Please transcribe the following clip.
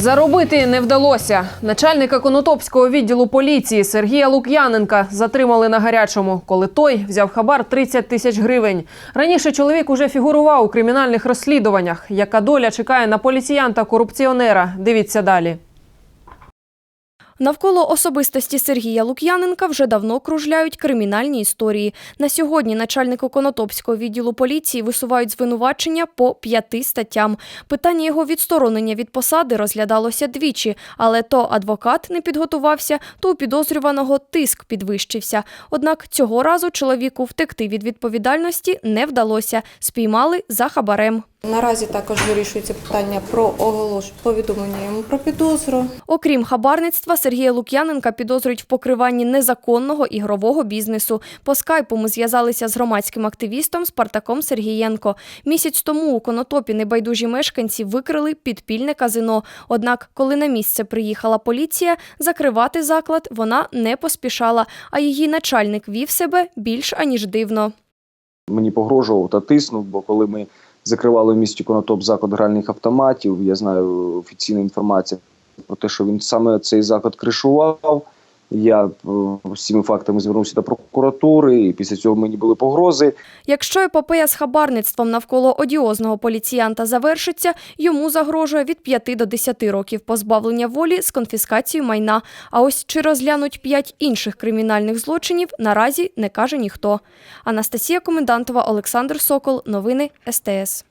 Заробити не вдалося. Начальника Конотопського відділу поліції Сергія Лук'яненка затримали на гарячому, коли той взяв хабар 30 тисяч гривень. Раніше чоловік уже фігурував у кримінальних розслідуваннях. Яка доля чекає на поліціянта-корупціонера? Дивіться далі. Навколо особистості Сергія Лук'яненка вже давно кружляють кримінальні історії. На сьогодні начальнику Конотопського відділу поліції висувають звинувачення по п'яти статтям. Питання його відсторонення від посади розглядалося двічі, але то адвокат не підготувався, то у підозрюваного тиск підвищився. Однак цього разу чоловіку втекти від відповідальності не вдалося. Спіймали за хабарем. Наразі також вирішується питання про оголошення повідомлення йому про підозру. Окрім хабарництва, Сергія Лук'яненка підозрюють в покриванні незаконного ігрового бізнесу. По скайпу ми зв'язалися з громадським активістом Спартаком Сергієнко. Місяць тому у Конотопі небайдужі мешканці викрили підпільне казино. Однак, коли на місце приїхала поліція, закривати заклад вона не поспішала, а її начальник вів себе більш аніж дивно. мені погрожував та тиснув, бо коли ми закривали в місті Конотоп заклад гральних автоматів, я знаю офіційна інформація про те, що він саме цей заклад кришував. Я е, цими фактами звернувся до прокуратури, і після цього мені були погрози. Якщо епопея з хабарництвом навколо одіозного поліціянта завершиться, йому загрожує від 5 до 10 років позбавлення волі з конфіскацією майна. А ось чи розглянуть 5 інших кримінальних злочинів, наразі не каже ніхто. Анастасія Комендантова, Олександр Сокол. Новини СТС.